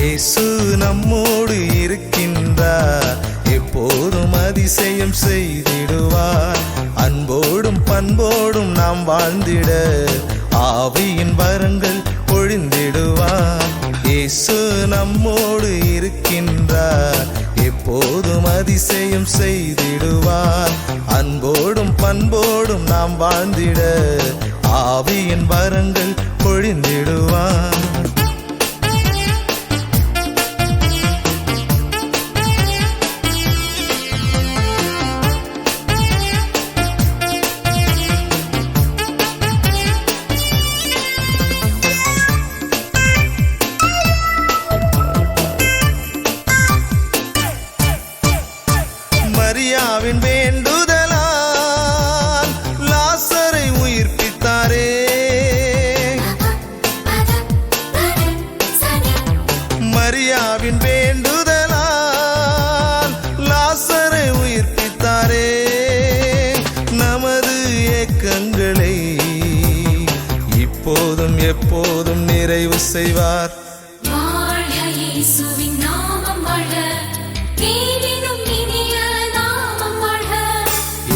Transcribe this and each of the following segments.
இயேசு நம்மோடு இருக்கின்றார். எப்போதும் அதிசயம் செய்திடுவார். அன்போடும் பண்போடும் நாம் வாழ்ந்திட ஆவியின் வரங்கள் பொழிந்திடுவார் இயேசு நம்மோடு இருக்கின்றார். எப்போதும் அதிசயம் செய்திடுவார். அன்போடும் பண்போடும் நாம் வாழ்ந்திட ஆவியின் வரங்கள் பொழிந்திடுவார் இப்போதும் எப்போதும் நிறைவு செய்வார்.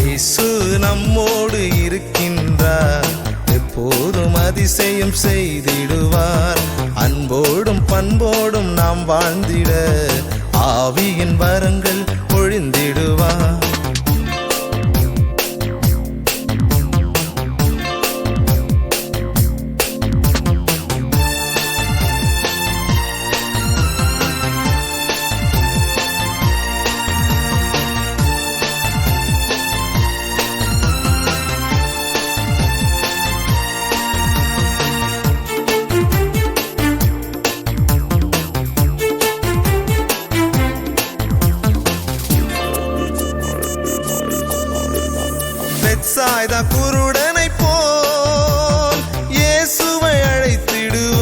இயேசு நம்மோடு இருக்கின்றார். எப்போதும் அதிசயம் செய்திடுவார். அன்போடும் பண்போடும் நாம் வாழ்ந்திட ஆவியின் வரங்கள் சாய்தா குருடனை போல் இயேசுவை அழைத்திடுவோம்.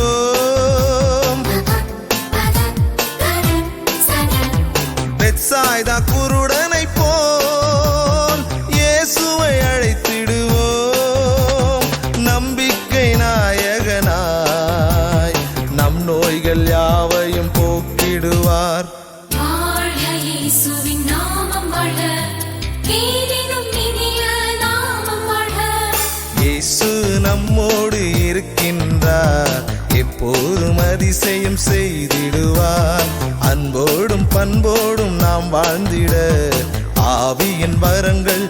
சாய்தா குருடனை போல் இயேசுவை அழைத்திடுவோம். நம்பிக்கை நாயகனாய் நம் நோய்கள் யாவையும் போக்கிடுவார். வாழ்க இயேசுவின் நாமம் வாழ்க நீரினும் இனிய நாமம் வாழ்க இயேசு நம்மோடு இருக்கின்றார். எப்போதும் அதிசயம் செய்திடுவார். அன்போடும் பண்போடும் நாம் வாழ்ந்திட. ஆவியின் வரங்கள்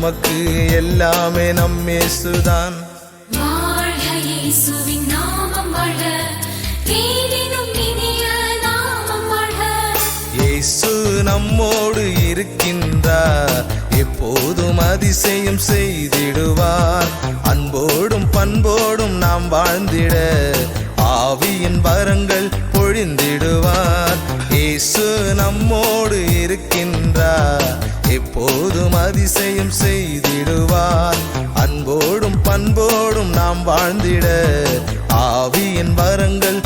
நமக்கு எல்லாமே நாமம் வாழ்க இயேசு நம்மோடு இருக்கின்றார் எப்போதும் அதிசயம் செய்திடுவார். அன்போடும் பண்போடும் நாம் வாழ்ந்திட ஆவியின் வரங்கள் பொழிந்திடுவார். இயேசு நம்மோடு இருக்கின்றார் எப்போதும் அதிசயம் செய்திடுவார். அன்போடும் பண்போடும் நாம் வாழ்ந்திட ஆவியின் வரங்கள்